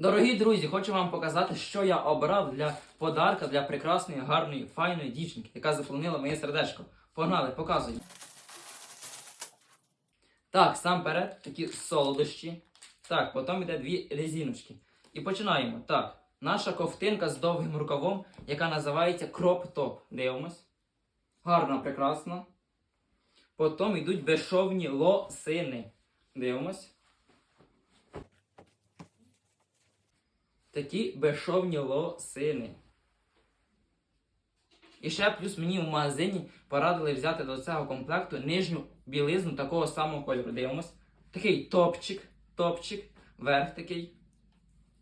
Дорогі друзі, хочу вам показати, що я обрав для подарка для прекрасної, гарної, файної дівчинки, яка заполонила моє сердечко. Погнали, показую. Так, сам перед такі солодощі. Так, потім йде дві резиночки. І починаємо. Так, наша ковтинка з довгим рукавом, яка називається кроп-топ. Дивимось. Гарна, прекрасна. Потім йдуть безшовні лосини. Дивимось. Такі безшовні лосини. І ще плюс мені в магазині порадили взяти до цього комплекту нижню білизну такого самого кольору. Дивимось. Такий топчик, топчик, верх такий.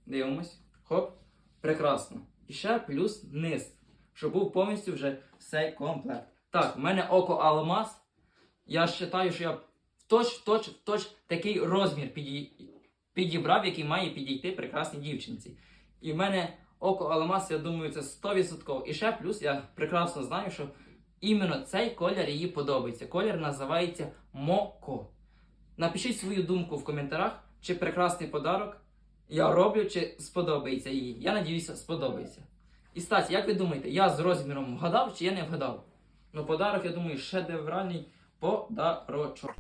Дивимось. Хоп. Прекрасно. І ще плюс низ. Щоб був повністю вже цей комплект. Так, в мене око алмаз. Я вважаю, що я в точ, в точ, такий розмір піді- підібрав, який має підійти прекрасній дівчинці. І в мене око алмаз, я думаю, це 100%. І ще плюс я прекрасно знаю, що іменно цей колір їй подобається. Колір називається Моко. Напишіть свою думку в коментарях, чи прекрасний подарок я роблю, чи сподобається їй. Я надіюся, сподобається. І статі, як ви думаєте, я з розміром вгадав чи я не вгадав? Ну, подарок, я думаю, шедевральний подарочок.